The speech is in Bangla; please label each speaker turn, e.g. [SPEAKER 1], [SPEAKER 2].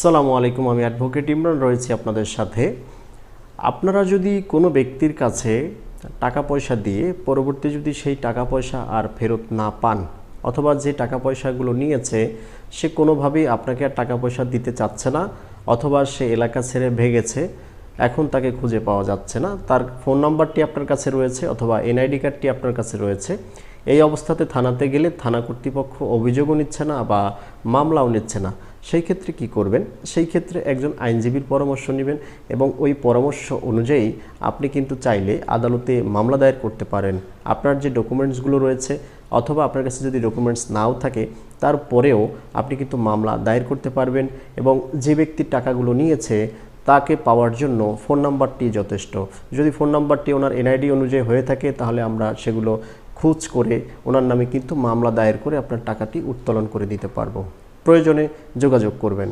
[SPEAKER 1] সালামু আলাইকুম, আমি অ্যাডভোকেট ইমরান রয়েছি আপনাদের সাথে। আপনারা যদি কোনো ব্যক্তির কাছে টাকা পয়সা দিয়ে পরবর্তী যদি সেই টাকা পয়সা আর ফেরত না পান, অথবা যে টাকা পয়সাগুলো নিয়েছে, সে কোনোভাবেই আপনাকে আর টাকা পয়সা দিতে চাচ্ছে না, অথবা সে এলাকা ছেড়ে ভেগেছে, এখন তাকে খুঁজে পাওয়া যাচ্ছে না, তার ফোন নাম্বারটি আপনার কাছে রয়েছে অথবা এনআইডি কার্ডটি আপনার কাছে রয়েছে, এই অবস্থাতে থানাতে গেলে থানা কর্তৃপক্ষ অভিযোগও নিচ্ছে না বা মামলাও নিচ্ছে না। সেই ক্ষেত্রে কি করবেন? সেই ক্ষেত্রে একজন আইনজীবীর পরামর্শ নেবেন এবং ওই পরামর্শ অনুযায়ী আপনি কিন্তু চাইলে আদালতে মামলা দায়ের করতে পারেন। আপনার যে ডকুমেন্টসগুলো রয়েছে অথবা আপনার কাছে যদি ডকুমেন্টস নাও থাকে তারপরেও আপনি কিন্তু মামলা দায়ের করতে পারবেন এবং যে ব্যক্তির টাকাগুলো নিয়েছে তাকে পাওয়ার জন্য ফোন নাম্বারটি যথেষ্ট। যদি ফোন নাম্বারটি ওনার এনআইডি অনুযায়ী হয়ে থাকে, তাহলে আমরা সেগুলো খোঁজ করে ওনার নামে কিন্তু মামলা দায়ের করে আপনার টাকাটি উত্তোলন করে দিতে পারব। প্রয়োজনে যোগাযোগ করবেন।